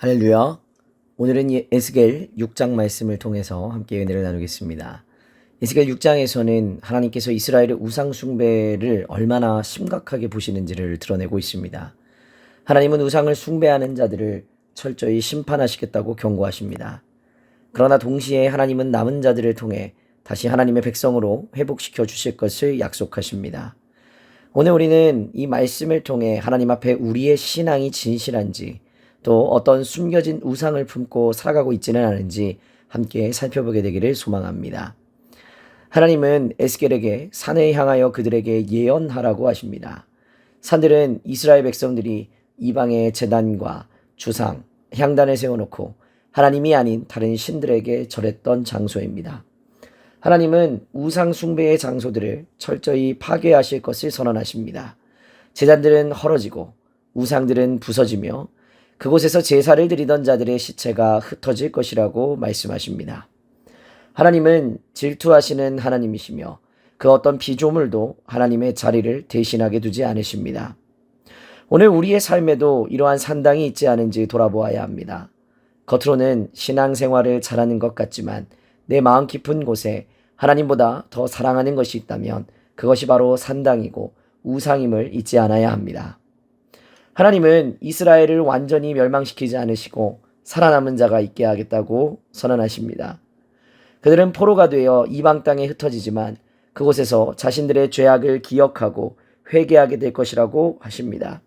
할렐루야. 오늘은 예- 에스겔 6장 말씀을 통해서 함께 은혜를 나누겠습니다. 에스겔 6장에서는 하나님께서 이스라엘의 우상 숭배를 얼마나 심각하게 보시는지를 드러내고 있습니다. 하나님은 우상을 숭배하는 자들을 철저히 심판하시겠다고 경고하십니다. 그러나 동시에 하나님은 남은 자들을 통해 다시 하나님의 백성으로 회복시켜 주실 것을 약속하십니다. 오늘 우리는 이 말씀을 통해 하나님 앞에 우리의 신앙이 진실한지 또 어떤 숨겨진 우상을 품고 살아가고 있지는 않은지 함께 살펴보게 되기를 소망합니다. 하나님은 에스겔에게 산에 향하여 그들에게 예언하라고 하십니다. 산들은 이스라엘 백성들이 이방의 재단과 주상, 향단을 세워놓고 하나님이 아닌 다른 신들에게 절했던 장소입니다. 하나님은 우상 숭배의 장소들을 철저히 파괴하실 것을 선언하십니다. 제단들은 헐어지고 우상들은 부서지며 그곳에서 제사를 드리던 자들의 시체가 흩어질 것이라고 말씀하십니다. 하나님은 질투하시는 하나님이시며 그 어떤 피조물도 하나님의 자리를 대신하게 두지 않으십니다. 오늘 우리의 삶에도 이러한 산당이 있지 않은지 돌아보아야 합니다. 겉으로는 신앙생활을 잘하는 것 같지만 내 마음 깊은 곳에 하나님보다 더 사랑하는 것이 있다면 그것이 바로 산당이고 우상임을 잊지 않아야 합니다. 하나님은 이스라엘을 완전히 멸망시키지 않으시고 살아남은 자가 있게 하겠다고 선언하십니다. 그들은 포로가 되어 이방 땅에 흩어지지만 그곳에서 자신들의 죄악을 기억하고 회개하게 될 것이라고 하십니다.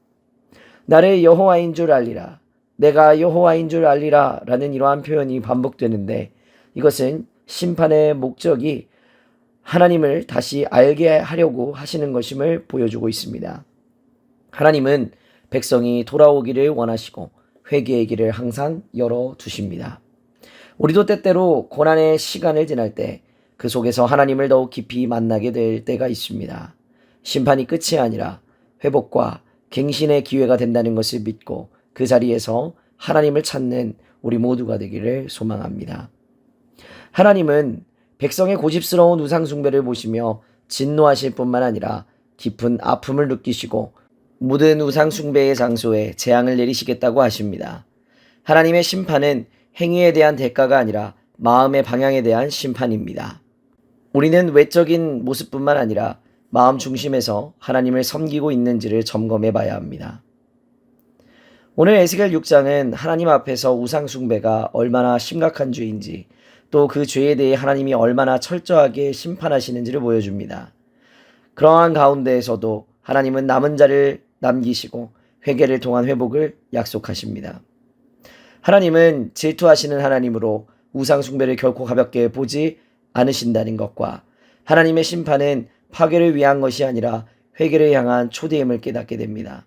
나를 여호와인 줄 알리라. 내가 여호와인 줄 알리라. 라는 이러한 표현이 반복되는데 이것은 심판의 목적이 하나님을 다시 알게 하려고 하시는 것임을 보여주고 있습니다. 하나님은 백성이 돌아오기를 원하시고 회개의 길을 항상 열어 두십니다. 우리도 때때로 고난의 시간을 지날 때 그 속에서 하나님을 더욱 깊이 만나게 될 때가 있습니다. 심판이 끝이 아니라 회복과 갱신의 기회가 된다는 것을 믿고 그 자리에서 하나님을 찾는 우리 모두가 되기를 소망합니다. 하나님은 백성의 고집스러운 우상숭배를 보시며 진노하실 뿐만 아니라 깊은 아픔을 느끼시고 모든 우상숭배의 장소에 재앙을 내리시겠다고 하십니다. 하나님의 심판은 행위에 대한 대가가 아니라 마음의 방향에 대한 심판입니다. 우리는 외적인 모습뿐만 아니라 마음 중심에서 하나님을 섬기고 있는지를 점검해 봐야 합니다. 오늘 에스겔 6장은 하나님 앞에서 우상숭배가 얼마나 심각한 죄인지 또 그 죄에 대해 하나님이 얼마나 철저하게 심판하시는지를 보여줍니다. 그러한 가운데에서도 하나님은 남은 자를 남기시고 회개를 통한 회복을 약속하십니다. 하나님은 질투하시는 하나님으로 우상숭배를 결코 가볍게 보지 않으신다는 것과 하나님의 심판은 파괴를 위한 것이 아니라 회개를 향한 초대임을 깨닫게 됩니다.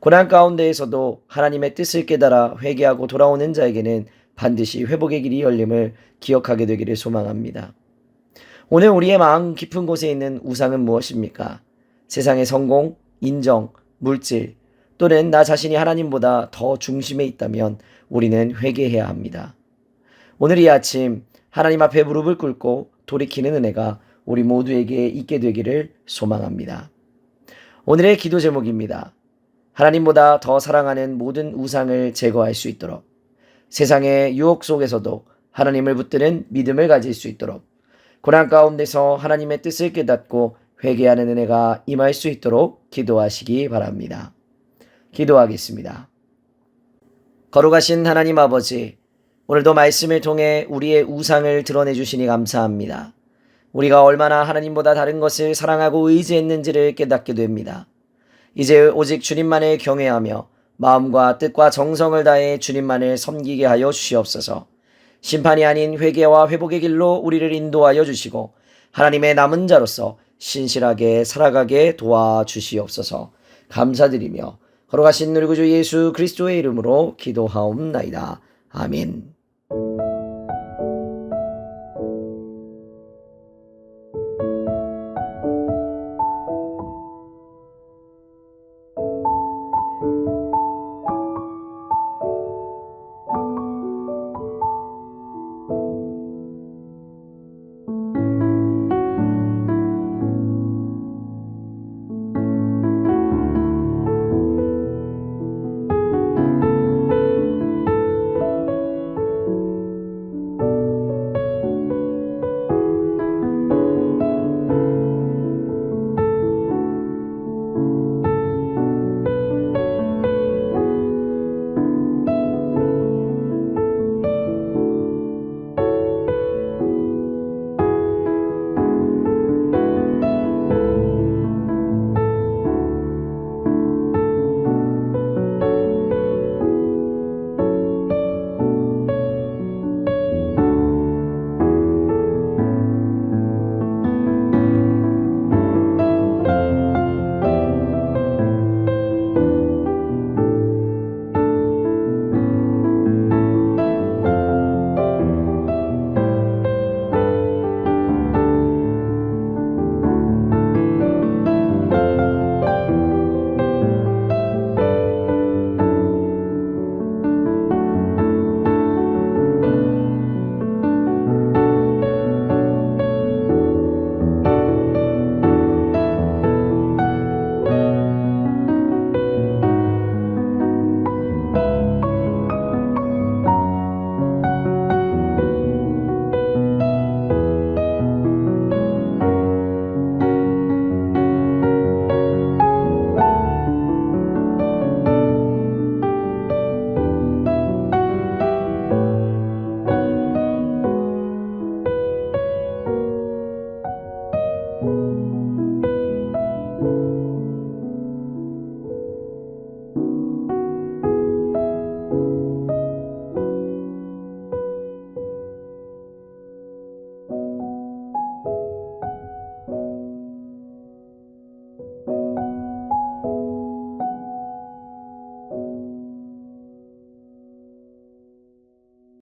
고난 가운데에서도 하나님의 뜻을 깨달아 회개하고 돌아오는 자에게는 반드시 회복의 길이 열림을 기억하게 되기를 소망합니다. 오늘 우리의 마음 깊은 곳에 있는 우상은 무엇입니까? 세상의 성공, 인정, 물질, 또는 나 자신이 하나님보다 더 중심에 있다면 우리는 회개해야 합니다. 오늘 이 아침 하나님 앞에 무릎을 꿇고 돌이키는 은혜가 우리 모두에게 있게 되기를 소망합니다. 오늘의 기도 제목입니다. 하나님보다 더 사랑하는 모든 우상을 제거할 수 있도록 세상의 유혹 속에서도 하나님을 붙드는 믿음을 가질 수 있도록 고난 가운데서 하나님의 뜻을 깨닫고 회개하는 은혜가 임할 수 있도록 기도하시기 바랍니다. 기도하겠습니다. 거룩하신 하나님 아버지, 오늘도 말씀을 통해 우리의 우상을 드러내 주시니 감사합니다. 우리가 얼마나 하나님보다 다른 것을 사랑하고 의지했는지를 깨닫게 됩니다. 이제 오직 주님만을 경외하며 마음과 뜻과 정성을 다해 주님만을 섬기게 하여 주시옵소서. 심판이 아닌 회개와 회복의 길로 우리를 인도하여 주시고 하나님의 남은 자로서 신실하게 살아가게 도와주시옵소서. 감사드리며 걸어가신 우리 구주 예수 그리스도의 이름으로 기도하옵나이다. 아멘.